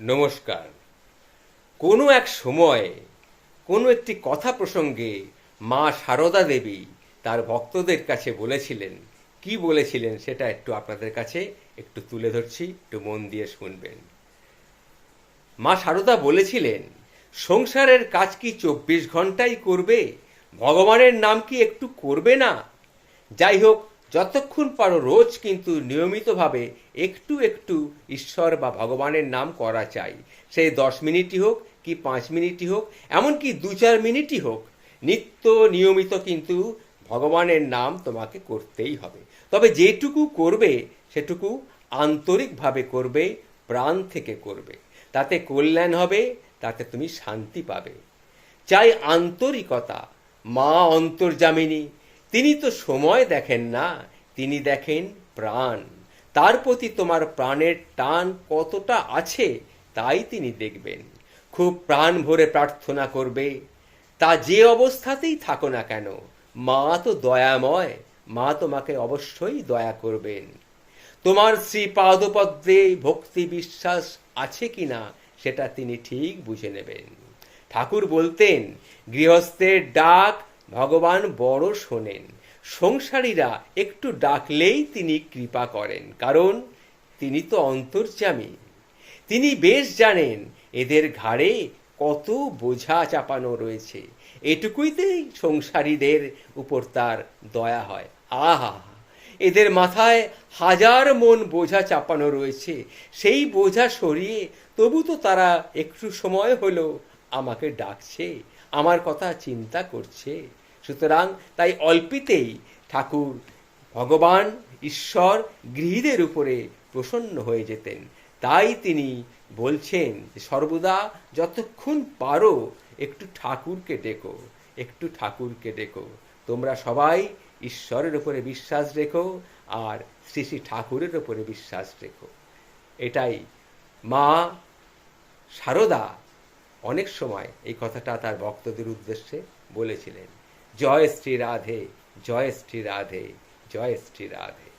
নমস্কার। কোনো এক সময়ে কোনো একটি কথা প্রসঙ্গে মা সারদা দেবী তার ভক্তদের কাছে বলেছিলেন। কি বলেছিলেন সেটা একটু আপনাদের কাছে একটু তুলে ধরছি, একটু মন দিয়ে শুনবেন। মা সারদা বলেছিলেন, সংসারের কাজ কি চব্বিশ ঘন্টাই করবে? ভগবানের নাম কি একটু করবে না? যাই হোক যতক্ষণ পারো রোজ কিন্তু নিয়মিতভাবে একটু একটু ঈশ্বর বা ভগবানের নাম করা চাই। সেই দশ মিনিটই হোক কি পাঁচ মিনিটই হোক, এমনকি দু চার মিনিটই হোক, নিত্য নিয়মিত কিন্তু ভগবানের নাম তোমাকে করতেই হবে। তবে যেটুকু করবে, সেটুকু আন্তরিকভাবে করবে, প্রাণ থেকে করবে। তাতে কল্যাণ হবে, তাতে তুমি শান্তি পাবে। চাই আন্তরিকতা, মা অন্তর্জামিনী তিনি তো সময় দেখেন না, তিনি দেখেন প্রাণ। তার প্রতি তোমার প্রাণের টান কতটা আছে, তাই তিনি দেখবেন। খুব প্রাণ ভরে প্রার্থনা করবে। তা যে অবস্থাতেই থাকো না কেন, মা তো দয়াময়, মা তোমাকে অবশ্যই দয়া করবেন। তোমার শ্রী পাদপদ্মে ভক্তি বিশ্বাস আছে কিনা সেটা তিনি ঠিক বুঝে নেবেন। ঠাকুর বলতেন, গৃহস্থের ডাক ভগবান বড় শোনেন। সংসারীরা একটু ডাকলেই তিনি কৃপা করেন, কারণ তিনি তো অন্তর্যামী। তিনি বেশ জানেন এদের ঘাড়ে কত বোঝা চাপানো রয়েছে। এটুকুইতেই সংসারীদের উপর তার দয়া হয়। আহা! এদের মাথায় হাজার মন বোঝা চাপানো রয়েছে। সেই বোঝা সরিয়ে তবু তো তারা একটু সময় হলো আমাকে ডাকছে, আমার কথা চিন্তা করছে। সুতরাং তাই অল্পিতেই ঠাকুর ভগবান, ঈশ্বর গৃহীদের উপরে প্রসন্ন হয়ে যেতেন। তাই তিনি বলছেন সর্বদা যতক্ষণ পারো একটু ঠাকুরকে ডেকো, একটু ঠাকুরকে ডেকো। তোমরা সবাই ঈশ্বরের উপরে বিশ্বাস রেখো আর শ্রী শ্রী ঠাকুরের উপরে বিশ্বাস রেখো। এটাই মা সারদা অনেক সময় এই কথাটা তার ভক্তদের উদ্দেশ্যে বলেছিলেন। জয় শ্রী রাধে জয় শ্রী রাধে জয় শ্রী রাধে।